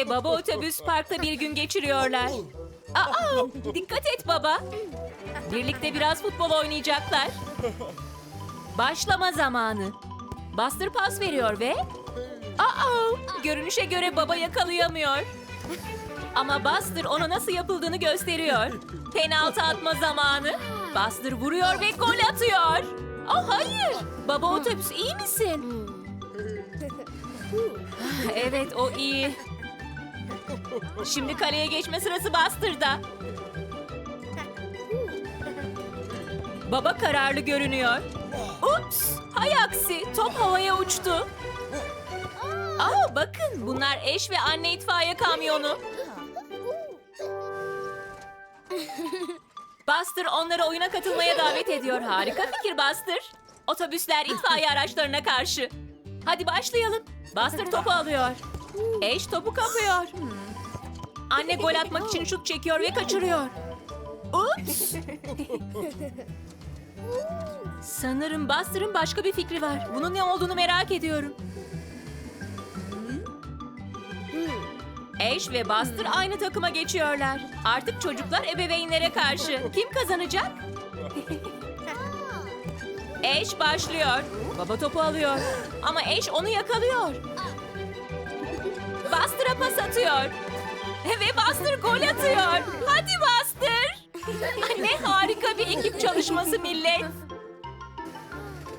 ve baba otobüs parkta bir gün geçiriyorlar. Aa, dikkat et baba. Birlikte biraz futbol oynayacaklar. Başlama zamanı. Buster pas veriyor ve... Aa, görünüşe göre baba yakalayamıyor. Ama Buster ona nasıl yapıldığını gösteriyor. Penaltı atma zamanı. Buster vuruyor ve gol atıyor. Oh hayır. Baba otobüs iyi misin? Evet o iyi. Şimdi kaleye geçme sırası Buster'da. Baba kararlı görünüyor. Ups! Hay aksi top havaya uçtu. Aa bakın bunlar eş ve anne itfaiye kamyonu. Buster onları oyuna katılmaya davet ediyor. Harika fikir Buster. Otobüsler itfaiye araçlarına karşı. Hadi başlayalım. Buster topu alıyor. Eş topu kapıyor. Anne gol atmak için şut çekiyor ve kaçırıyor. Ups! Sanırım Buster'ın başka bir fikri var. Bunun ne olduğunu merak ediyorum. Ash ve Buster aynı takıma geçiyorlar. Artık çocuklar ebeveynlere karşı. Kim kazanacak? Ash başlıyor. Baba topu alıyor. Ama Ash onu yakalıyor. Buster'a pas atıyor. Ve Buster gol atıyor. Hadi Buster. ne harika bir ekip çalışması millet.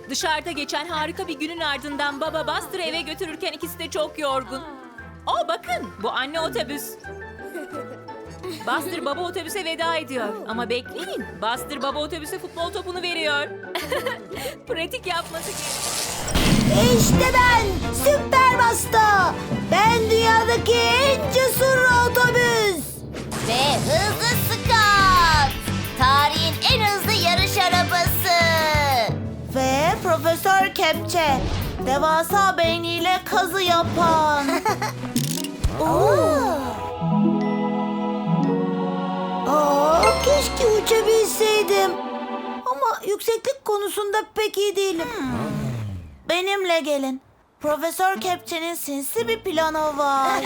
Dışarıda geçen harika bir günün ardından baba Buster'ı eve götürürken ikisi de çok yorgun. Aa bakın bu anne otobüs. Buster baba otobüse veda ediyor. Ama bekleyin. Buster baba otobüse futbol topunu veriyor. Pratik yapması gerek. İşte ben Süper Basta. Ben dünyadaki en cesur otobüs. Ve hızlı Scott. Tarihin en hızlı yarış arabası. Ve Profesör Kepçe. Devasa beyniyle kazı yapan. Oo. Aa, keşke uçabilseydim. Ama yükseklik konusunda pek iyi değilim. Benimle gelin. Profesör Kepçe'nin sinsi bir planı var.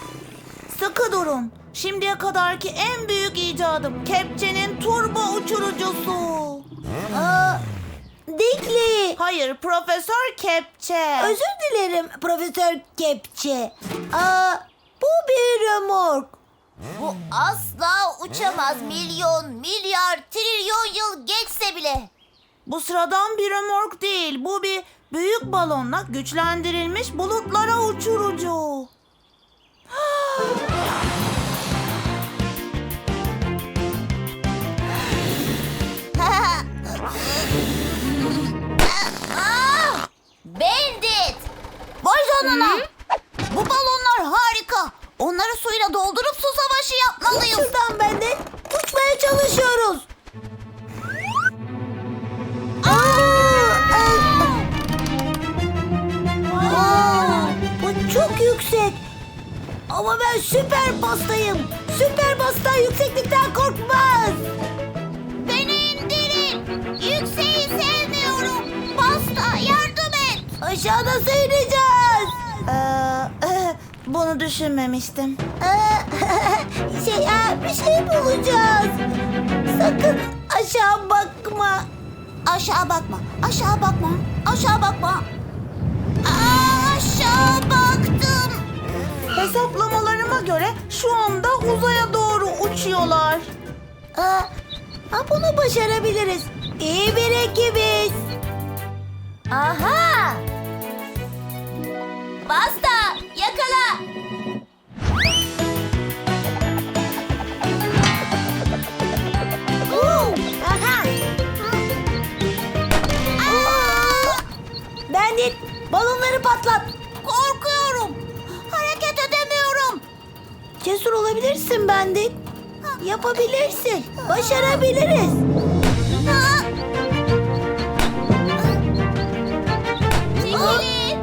Sıkı durun. Şimdiye kadarki en büyük icadım Kepçe'nin turbo uçurucusu. Aa, Dikli. Hayır, Profesör Kepçe. Özür dilerim Profesör Kepçe. Aa, bu bir remork. Bu asla uçamaz milyon, milyar, trilyon yıl geçse bile. Bu sıradan bir remork değil. Bu bir büyük balonla güçlendirilmiş bulutlara uçurucu. süper pastayım. Süper pasta yükseklikten korkmaz. Beni indirin. Yükseği sevmiyorum. Pasta yardım et. Aşağı nasıl ineceğiz? Ee, bunu düşünmemiştim. Ee, şey, e, bir şey bulacağız. Sakın aşağı bakma. Aşağı bakma. Aşağı bakma. Aşağı bakma. Aa, aşağı baktım. Hesaplamalarıma göre şu anda uzaya doğru uçuyorlar. Aa, bunu başarabiliriz. İyi bir ekibiz. Aha! Basta yakala. Aha. Aa! Balonları patlat. Cesur olabilirsin Bandit. Yapabilirsin. Başarabiliriz. Çekilin.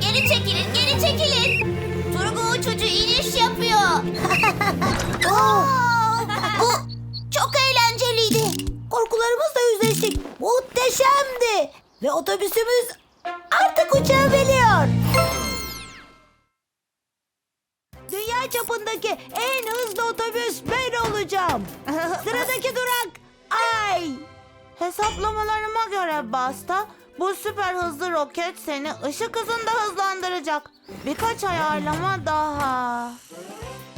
geri çekilin, geri çekilin. Turbo uçucu iniş yapıyor. Oo, Bu çok eğlenceliydi. korkularımızla yüzleştik. Muhteşemdi. Ve otobüsümüz artık uçabiliyor. Çapındaki en hızlı otobüs ben olacağım. Sıradaki durak. Ay. Hesaplamalarıma göre Basta, bu süper hızlı roket seni ışık hızında hızlandıracak. Birkaç ayarlama daha.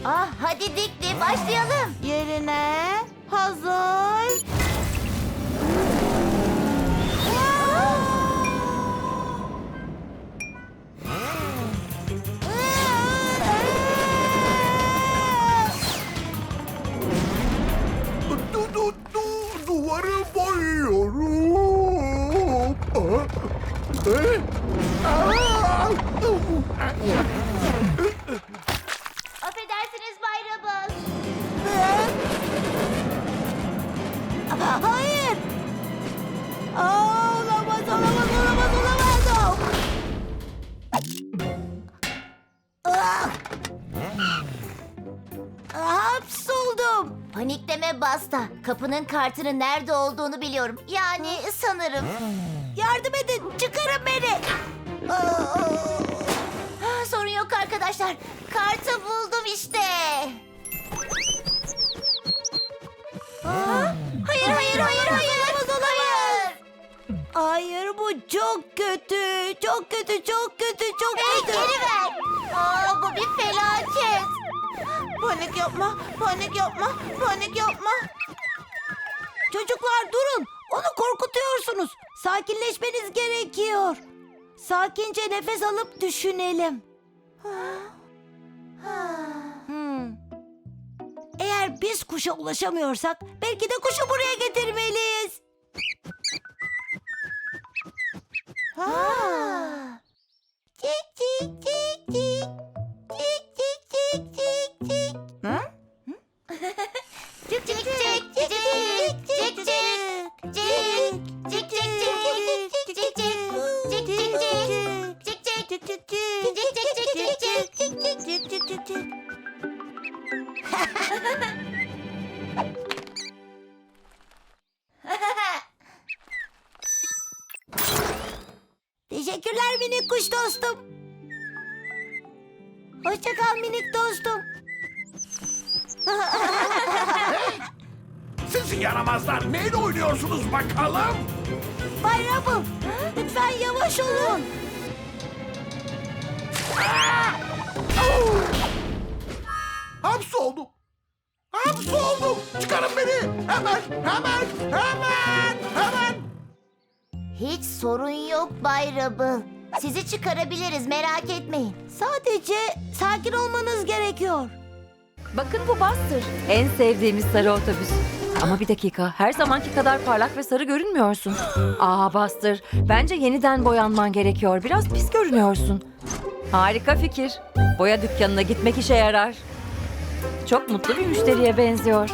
Ah hadi Dikli başlayalım. Yerine hazır. tu doare baiorul. Eh? Ah! Kapının kartının nerede olduğunu biliyorum. Yani sanırım. Yardım edin, çıkarın beni. Ah, sorun yok arkadaşlar. Kartı buldum işte. Ah, Hayır hayır hayır hayır. Hayır. Hayır, bu çok kötü, çok kötü, çok kötü, çok Hey kötü. geri ver. Aa, bu bir felaket. Panik yapma, panik yapma, panik yapma. Çocuklar durun. Onu korkutuyorsunuz. Sakinleşmeniz gerekiyor. Sakince nefes alıp düşünelim. Hmm. Eğer biz kuşa ulaşamıyorsak belki de kuşu buraya getirmeliyiz. Cik cik cik cik. Cik cik cik cik cik. Hı? Bakalım? Bay Rubble, lütfen yavaş olun. Hapsoldum. Hapsoldum. Çıkarın beni. Hemen, hemen, hemen, hemen. Hiç sorun yok Bay Rubble. Sizi çıkarabiliriz merak etmeyin. Sadece sakin olmanız gerekiyor. Bakın bu Buster. En sevdiğimiz sarı otobüs. Ama bir dakika, her zamanki kadar parlak ve sarı görünmüyorsun. Aa Buster, bence yeniden boyanman gerekiyor. Biraz pis görünüyorsun. Harika fikir. Boya dükkanına gitmek işe yarar. Çok mutlu bir müşteriye benziyor.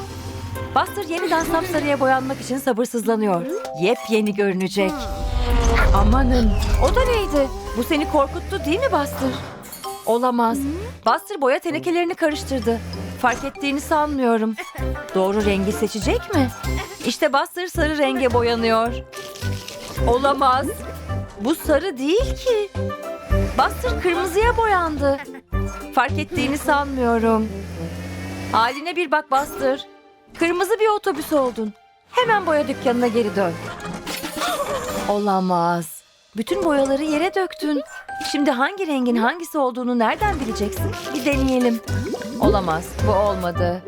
Buster yeniden sapsarıya boyanmak için sabırsızlanıyor. Yepyeni görünecek. Amanın, o da neydi? Bu seni korkuttu değil mi Buster? Olamaz. Buster boya tenekelerini karıştırdı. Fark ettiğini sanmıyorum. Doğru rengi seçecek mi? İşte Buster sarı renge boyanıyor. Olamaz. Bu sarı değil ki. Buster kırmızıya boyandı. Fark ettiğini sanmıyorum. Haline bir bak Buster. Kırmızı bir otobüs oldun. Hemen boya dükkanına geri dön. Olamaz. Bütün boyaları yere döktün. Şimdi hangi rengin hangisi olduğunu nereden bileceksin? Bir deneyelim. Olamaz. Bu olmadı.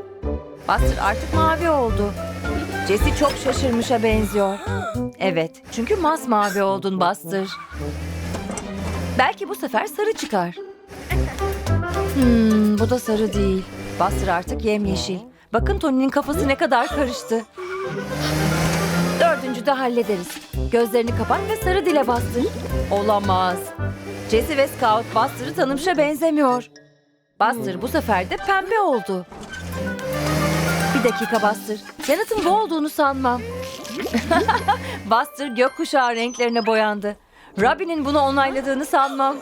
Buster artık mavi oldu. Jesse çok şaşırmışa benziyor. Evet, çünkü masmavi oldun Buster. Belki bu sefer sarı çıkar. Hmm, bu da sarı değil. Buster artık yemyeşil. Bakın Tony'nin kafası ne kadar karıştı. Dördüncü de hallederiz. Gözlerini kapat ve sarı dile bastır. Olamaz. Jesse ve Scout Buster'ı tanımışa benzemiyor. Buster bu sefer de pembe oldu. Bir dakika Buster. Yanıtın bu olduğunu sanmam. Buster gökkuşağı renklerine boyandı. Robin'in bunu onayladığını sanmam.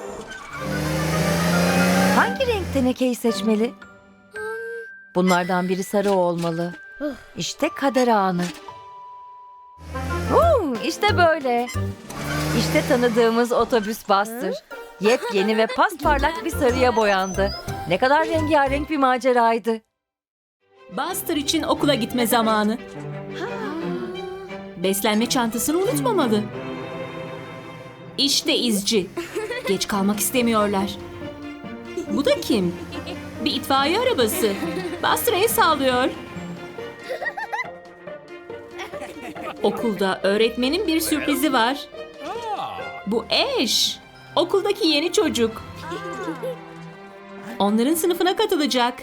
Hangi renk tenekeyi seçmeli? Bunlardan biri sarı olmalı. İşte kader anı. Huu, işte böyle. İşte tanıdığımız otobüs Buster. Yepyeni ve pasparlak bir sarıya boyandı. Ne kadar rengarenk bir maceraydı. Buster için okula gitme zamanı. Beslenme çantasını unutmamalı. İşte izci. Geç kalmak istemiyorlar. Bu da kim? Bir itfaiye arabası. Buster'a el sağlıyor. Okulda öğretmenin bir sürprizi var. Bu Ash. Okuldaki yeni çocuk. Onların sınıfına katılacak.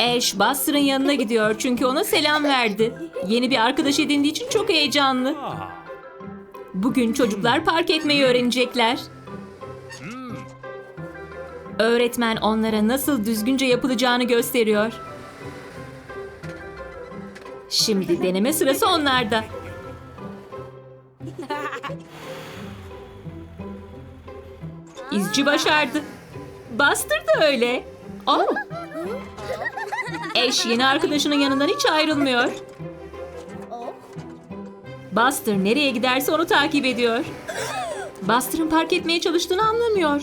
Ash Buster'ın yanına gidiyor çünkü ona selam verdi. Yeni bir arkadaş edindiği için çok heyecanlı. Bugün çocuklar park etmeyi öğrenecekler. Öğretmen onlara nasıl düzgünce yapılacağını gösteriyor. Şimdi deneme sırası onlarda. İzci başardı. Buster da öyle. Oh. Ash yeni arkadaşının yanından hiç ayrılmıyor. Buster nereye giderse onu takip ediyor. Buster'ın park etmeye çalıştığını anlamıyor.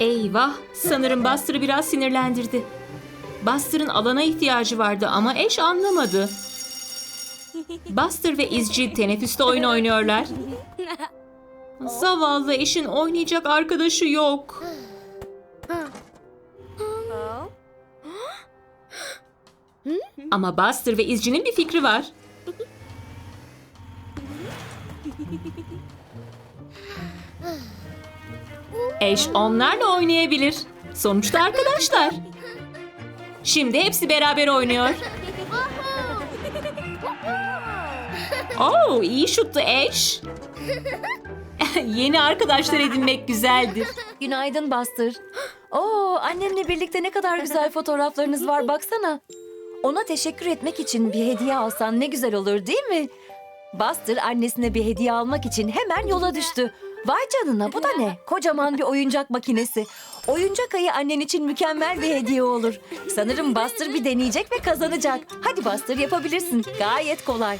Eyvah! Sanırım Buster'ı biraz sinirlendirdi. Buster'ın alana ihtiyacı vardı ama Ash anlamadı. Buster ve izci teneffüste oyun oynuyorlar. Zavallı eşin oynayacak arkadaşı yok. Ama Buster ve izcinin bir fikri var. Eş onlarla oynayabilir. Sonuçta arkadaşlar. Şimdi hepsi beraber oynuyor. Oo, iyi şuttu Eş. Yeni arkadaşlar edinmek güzeldir. Günaydın Buster. Oo, annemle birlikte ne kadar güzel fotoğraflarınız var baksana. Ona teşekkür etmek için bir hediye alsan ne güzel olur değil mi? Buster annesine bir hediye almak için hemen yola düştü. Vay canına bu da ne? Kocaman bir oyuncak makinesi. Oyuncak ayı annen için mükemmel bir hediye olur. Sanırım Buster bir deneyecek ve kazanacak. Hadi Buster yapabilirsin. Gayet kolay.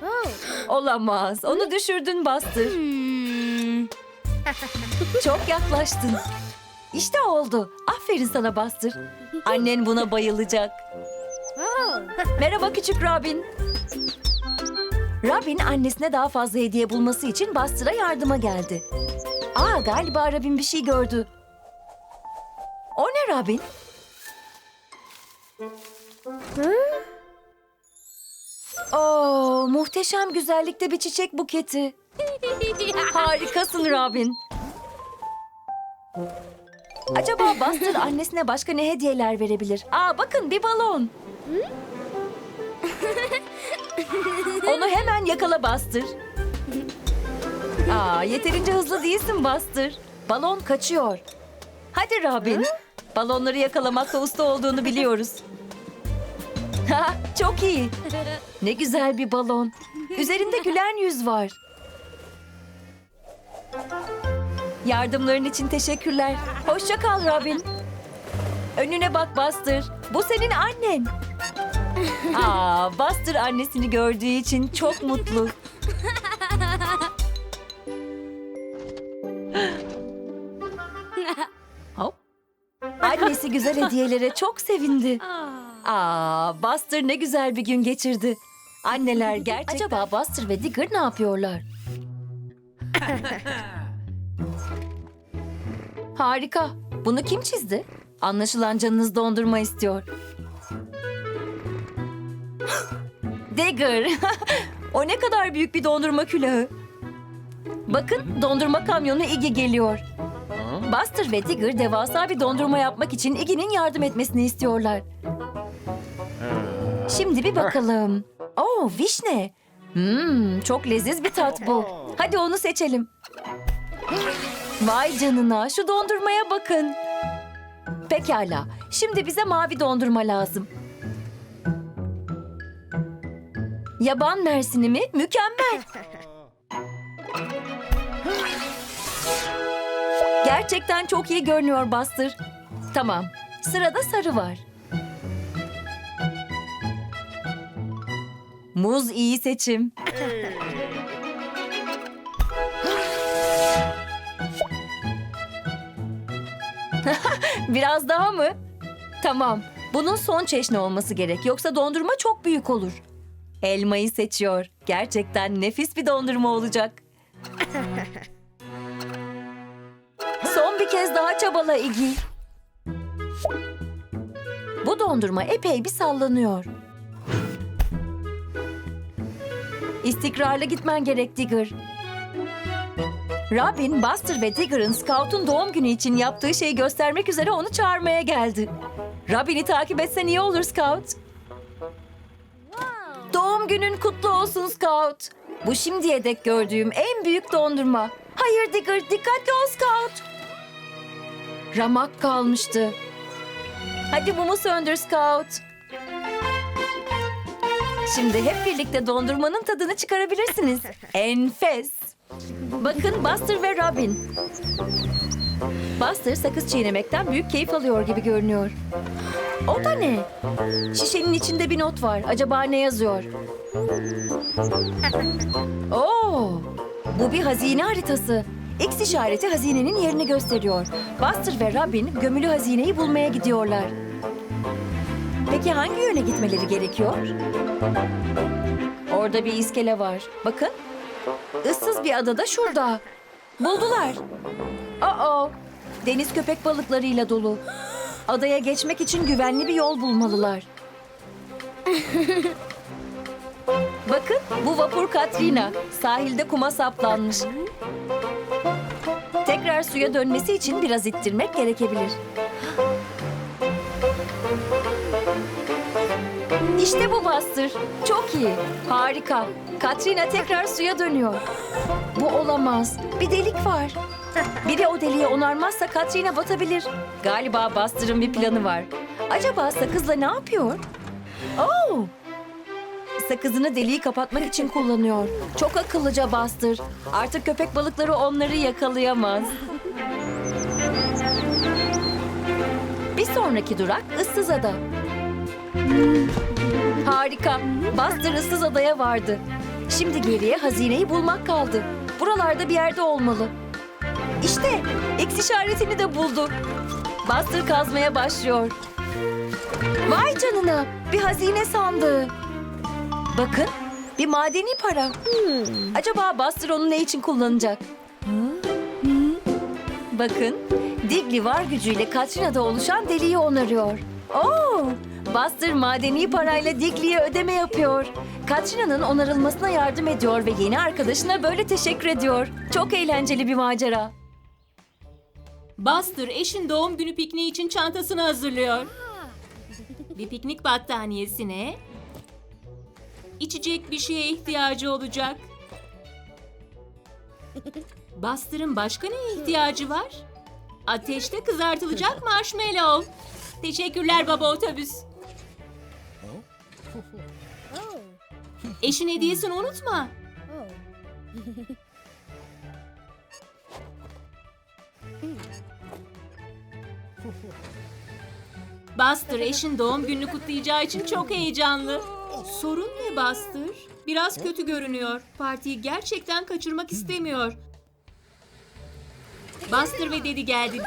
Olamaz. Onu düşürdün Buster. Çok yaklaştın. İşte oldu. Aferin sana Buster. Annen buna bayılacak. Merhaba küçük Robin. Robin annesine daha fazla hediye bulması için Buster'a yardıma geldi. Aa galiba Robin bir şey gördü. O ne Robin? Oo, muhteşem güzellikte bir çiçek buketi. Harikasın Robin. Acaba Buster annesine başka ne hediyeler verebilir? Aa bakın bir balon. Onu hemen yakala Buster. Aa yeterince hızlı değilsin Buster. Balon kaçıyor. Hadi Robin. Balonları yakalamakta usta olduğunu biliyoruz. Ha, çok iyi. Ne güzel bir balon. Üzerinde gülen yüz var. Yardımların için teşekkürler. Hoşça kal Robin. Önüne bak Buster. Bu senin annen. Aa, Buster annesini gördüğü için çok mutlu. Hop. Annesi güzel hediyelere çok sevindi. Aa, Buster ne güzel bir gün geçirdi. Anneler gerçekten... Acaba Buster ve Digger ne yapıyorlar? Harika. Bunu kim çizdi? Anlaşılan canınız dondurma istiyor. Digger. o ne kadar büyük bir dondurma külahı. Bakın dondurma kamyonu Iggy geliyor. Buster ve Digger devasa bir dondurma yapmak için Iggy'nin yardım etmesini istiyorlar. Şimdi bir bakalım. Oo vişne. Hmm, çok leziz bir tat bu. Hadi onu seçelim. Vay canına şu dondurmaya bakın. Pekala. Şimdi bize mavi dondurma lazım. Yaban mersini mi? Mükemmel. Gerçekten çok iyi görünüyor Buster. Tamam. Sırada sarı var. Muz iyi seçim. Biraz daha mı? Tamam. Bunun son çeşni olması gerek. Yoksa dondurma çok büyük olur. Elmayı seçiyor. Gerçekten nefis bir dondurma olacak. Son bir kez daha çabala Iggy. Bu dondurma epey bir sallanıyor. İstikrarlı gitmen gerek Digger. Robin, Buster ve Digger'ın Scout'un doğum günü için yaptığı şeyi göstermek üzere onu çağırmaya geldi. Robin'i takip etsen iyi olur Scout. Doğum günün kutlu olsun Scout. Bu şimdiye dek gördüğüm en büyük dondurma. Hayır Digger, dikkatli ol Scout. Ramak kalmıştı. Hadi mumu söndür Scout. Şimdi hep birlikte dondurmanın tadını çıkarabilirsiniz. Enfes. Bakın Buster ve Robin. Buster sakız çiğnemekten büyük keyif alıyor gibi görünüyor. O da ne? Şişenin içinde bir not var. Acaba ne yazıyor? Oo, bu bir hazine haritası. X işareti hazinenin yerini gösteriyor. Buster ve Robin gömülü hazineyi bulmaya gidiyorlar. Peki hangi yöne gitmeleri gerekiyor? Orada bir iskele var. Bakın. Issız bir adada şurada. Buldular. Aa, deniz köpek balıklarıyla dolu. Adaya geçmek için güvenli bir yol bulmalılar. Bakın bu vapur Katrina. Sahilde kuma saplanmış. Tekrar suya dönmesi için biraz ittirmek gerekebilir. İşte bu Buster. Çok iyi. Harika. Katrina tekrar suya dönüyor. Bu olamaz. Bir delik var. Biri o deliği onarmazsa Katrina batabilir. Galiba Buster'ın bir planı var. Acaba sakızla ne yapıyor? Oo! Sakızını deliği kapatmak için kullanıyor. Çok akıllıca Buster. Artık köpek balıkları onları yakalayamaz. Bir sonraki durak ıssız ada. Harika. Buster ıssız adaya vardı. Şimdi geriye hazineyi bulmak kaldı. Buralarda bir yerde olmalı. İşte X işaretini de buldu. Buster kazmaya başlıyor. Vay canına bir hazine sandığı. Bakın bir madeni para. Acaba Buster onu ne için kullanacak? Bakın Digli var gücüyle Katrina'da oluşan deliği onarıyor. Oo, Buster madeni parayla Digli'ye ödeme yapıyor. Katrina'nın onarılmasına yardım ediyor ve yeni arkadaşına böyle teşekkür ediyor. Çok eğlenceli bir macera. Buster eşin doğum günü pikniği için çantasını hazırlıyor. Bir piknik battaniyesine, içecek bir şeye ihtiyacı olacak. Buster'ın başka neye ihtiyacı var? Ateşte kızartılacak marshmallow. Teşekkürler baba otobüs. Eşin hediyesini unutma. Buster eşin doğum gününü kutlayacağı için çok heyecanlı. Sorun ne Buster? Biraz kötü görünüyor. Partiyi gerçekten kaçırmak istemiyor. Buster ve Dedi geldi.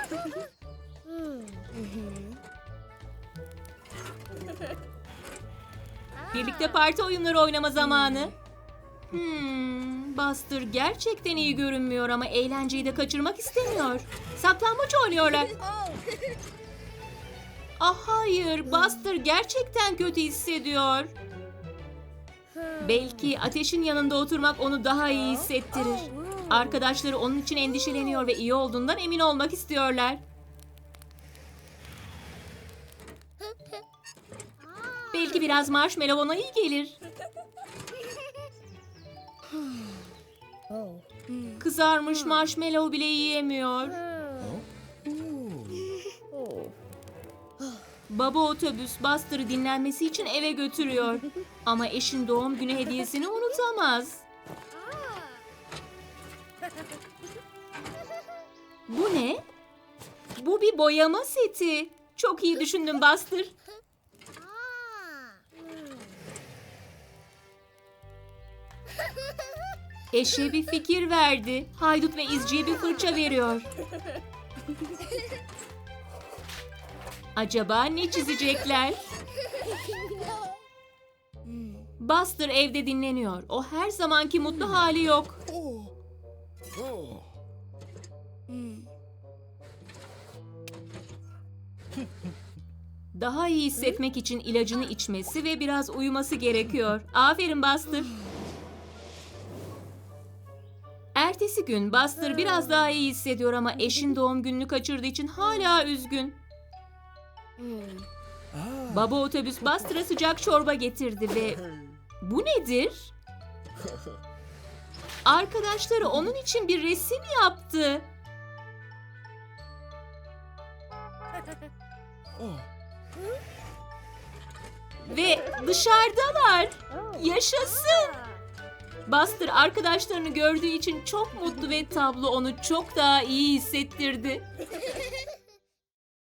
Birlikte parti oyunları oynama zamanı. Hmm, Buster gerçekten iyi görünmüyor ama eğlenceyi de kaçırmak istemiyor. Saklambaç oynuyorlar. Ah hayır, Buster gerçekten kötü hissediyor. Belki ateşin yanında oturmak onu daha iyi hissettirir. Arkadaşları onun için endişeleniyor ve iyi olduğundan emin olmak istiyorlar. Belki biraz marshmallow ona iyi gelir. Kızarmış marshmallow bile yiyemiyor. Baba otobüs Buster'ı dinlenmesi için eve götürüyor. Ama eşin doğum günü hediyesini unutamaz. Bu ne? Bu bir boyama seti. Çok iyi düşündün Buster. Eşe bir fikir verdi. Haydut ve izciye bir fırça veriyor. Acaba ne çizecekler? Buster evde dinleniyor. O her zamanki mutlu hali yok. Daha iyi hissetmek için ilacını içmesi ve biraz uyuması gerekiyor. Aferin Buster. Ertesi gün Buster biraz daha iyi hissediyor ama eşin doğum gününü kaçırdığı için hala üzgün. Baba otobüs Buster'a sıcak çorba getirdi ve bu nedir? Arkadaşları onun için bir resim yaptı. Ve dışarıdalar. Yaşasın. Buster arkadaşlarını gördüğü için çok mutlu ve tablo onu çok daha iyi hissettirdi.